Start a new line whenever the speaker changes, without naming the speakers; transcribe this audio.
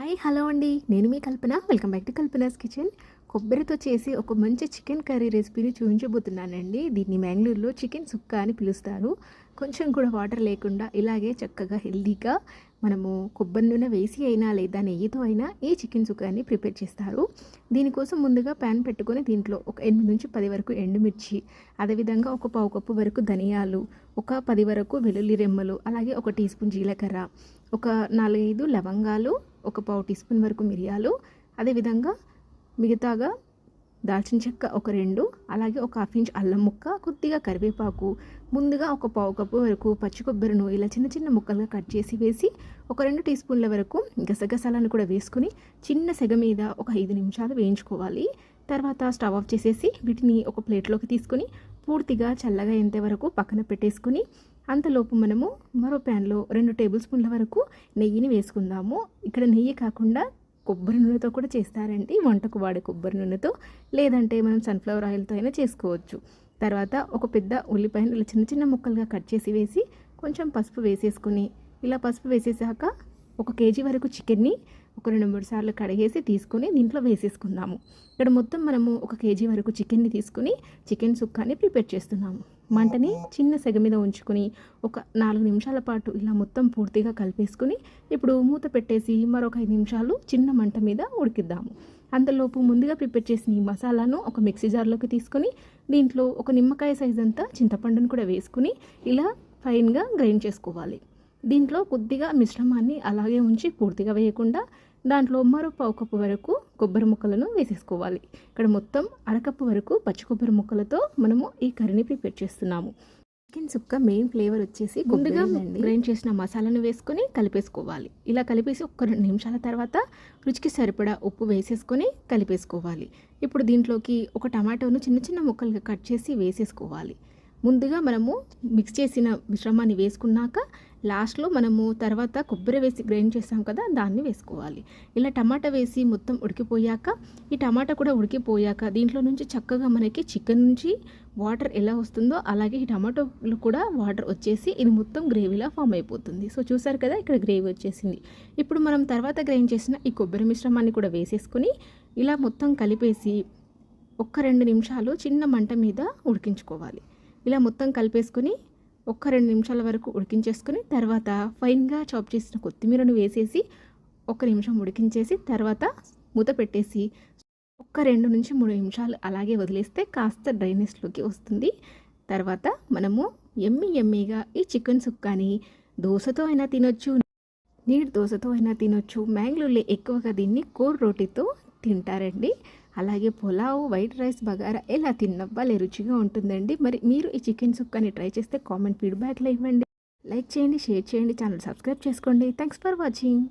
Hi hello అండి. నేను మీ Kalpana. Welcome back to Kalpana's kitchen. కొబ్బరితో చేసి ఒక మంచి చికెన్ కర్రీ రెసిపీని చూపించబోతున్నానండి. దీన్ని మ్యాంగ్లూరులో చికెన్ సుక్క అని పిలుస్తారు. కొంచెం కూడా వాటర్ లేకుండా ఇలాగే చక్కగా హెల్దీగా మనము కొబ్బరి నూనె వేసి అయినా లేదా నెయ్యితో అయినా ఈ చికెన్ సుక్కాని ప్రిపేర్ చేస్తారు. దీనికోసం ముందుగా ప్యాన్ పెట్టుకొని దీంట్లో ఒక ఎనిమిది నుంచి పది వరకు ఎండుమిర్చి అదేవిధంగా ఒక పావు కప్పు వరకు ధనియాలు ఒక పది వరకు వెల్లుల్లి రెమ్మలు అలాగే ఒక టీ స్పూన్ జీలకర్ర ఒక నాలుగైదు లవంగాలు ఒక పావు టీ స్పూన్ వరకు మిరియాలు అదేవిధంగా మిగతాగా దాల్చిన చెక్క ఒక రెండు అలాగే ఒక హాఫ్ ఇంచ్ అల్లం ముక్క కొద్దిగా కరివేపాకు ముందుగా ఒక పావు కప్పు వరకు పచ్చి కొబ్బరిను ఇలా చిన్న చిన్న ముక్కలుగా కట్ చేసి వేసి ఒక రెండు టీ స్పూన్ల వరకు గసగసాలను కూడా వేసుకుని చిన్న సెగ మీద ఒక ఐదు నిమిషాలు వేయించుకోవాలి. తర్వాత స్టవ్ ఆఫ్ చేసేసి వీటిని ఒక ప్లేట్లోకి తీసుకొని పూర్తిగా చల్లగా అయ్యేంత వరకు పక్కన పెట్టేసుకొని అంతలోపు మనము మరో ప్యాన్లో రెండు టేబుల్ స్పూన్ల వరకు నెయ్యిని వేసుకుందాము. ఇక్కడ నెయ్యి కాకుండా కొబ్బరి నూనెతో కూడా చేస్తారండి. వంటకు వాడే కొబ్బరి నూనెతో లేదంటే మనం సన్ఫ్లవర్ ఆయిల్తో అయినా చేసుకోవచ్చు. తర్వాత ఒక పెద్ద ఉల్లిపాయను ఇలా చిన్న చిన్న ముక్కలుగా కట్ చేసి వేసి కొంచెం పసుపు వేసేసుకొని ఇలా పసుపు వేసేసాక ఒక కేజీ వరకు చికెన్ని ఒక రెండు మూడు సార్లు కడిగేసి తీసుకొని దీంట్లో వేసేసుకుందాము. ఇక్కడ మొత్తం మనము ఒక కేజీ వరకు చికెన్ని తీసుకుని చికెన్ సుక్కాని ప్రిపేర్ చేస్తున్నాము. మంటని చిన్న సెగ మీద ఉంచుకొని ఒక నాలుగు నిమిషాల పాటు ఇలా మొత్తం పూర్తిగా కలిపేసుకుని ఇప్పుడు మూత పెట్టేసి మరొక ఐదు నిమిషాలు చిన్న మంట మీద ఉడికిద్దాము. అంతలోపు ముందుగా ప్రిపేర్ చేసిన ఈ మసాలాను ఒక మిక్సీ జార్లోకి తీసుకొని దీంట్లో ఒక నిమ్మకాయ సైజ్ అంతా చింతపండును కూడా వేసుకుని ఇలా ఫైన్గా గ్రైండ్ చేసుకోవాలి. దీంట్లో కొద్దిగా మిశ్రమాన్ని అలాగే ఉంచి పూర్తిగా వేయకుండా దాంట్లో మరో పావు కప్పు వరకు కొబ్బరి ముక్కలను వేసేసుకోవాలి. ఇక్కడ మొత్తం అరకప్పు వరకు పచ్చి కొబ్బరి ముక్కలతో మనము ఈ కర్రీని ప్రిపేర్ చేస్తున్నాము. చికెన్ సుక్క మెయిన్ ఫ్లేవర్ వచ్చేసి ముందుగా గ్రైండ్ చేసిన మసాలాను వేసుకొని కలిపేసుకోవాలి. ఇలా కలిపేసి ఒక రెండు నిమిషాల తర్వాత రుచికి సరిపడా ఉప్పు వేసేసుకొని కలిపేసుకోవాలి. ఇప్పుడు దీంట్లోకి ఒక టమాటోను చిన్న చిన్న ముక్కలుగా కట్ చేసి వేసేసుకోవాలి. ముందుగా మనము మిక్స్ చేసిన మిశ్రమాన్ని వేసుకున్నాక లాస్ట్లో మనము తర్వాత కొబ్బరి వేసి గ్రైండ్ చేసాం కదా దాన్ని వేసుకోవాలి. ఇలా టమాటా వేసి మొత్తం ఉడికిపోయాక ఈ టమాటా కూడా ఉడికిపోయాక దీంట్లో నుంచి చక్కగా మనకి చికెన్ నుంచి వాటర్ ఎలా వస్తుందో అలాగే ఈ టమాటోలు కూడా వాటర్ వచ్చేసి ఇది మొత్తం గ్రేవీలా ఫామ్ అయిపోతుంది. సో చూసారు కదా ఇక్కడ గ్రేవీ వచ్చేసింది. ఇప్పుడు మనం తర్వాత గ్రైండ్ చేసిన ఈ కొబ్బరి మిశ్రమాన్ని కూడా వేసేసుకొని ఇలా మొత్తం కలిపేసి ఒక్క రెండు నిమిషాలు చిన్న మంట మీద ఉడికించుకోవాలి. ఇలా మొత్తం కలిపేసుకొని ఒక్క రెండు నిమిషాల వరకు ఉడికించేసుకొని తర్వాత ఫైన్గా చాప్ చేసిన కొత్తిమీరను వేసేసి ఒక నిమిషం ఉడికించేసి తర్వాత మూత పెట్టేసి ఒక్క రెండు నుంచి మూడు నిమిషాలు అలాగే వదిలేస్తే కాస్త డ్రైనెస్లోకి వస్తుంది. తర్వాత మనము ఎమ్మి ఎమ్మిగా ఈ చికెన్ సుక్కాని దోశతో అయినా తినొచ్చు నీటి దోశతో అయినా తినొచ్చు మ్యాంగ్లూర్లో ఎక్కువగా దీన్ని కోర్ రోటీతో తింటారండి. అలాగే పులావ్ వైట్ రైస్ బగారా ఎలా తిన్నవ్వాలి రుచిగా ఉంటుందండి. మరి మీరు ఈ చికెన్ సుక్కని ట్రై చేస్తే కామెంట్ ఫీడ్బ్యాక్లో ఇవ్వండి. లైక్ చేయండి షేర్ చేయండి ఛానల్ సబ్స్క్రైబ్ చేసుకోండి. Thanks for watching.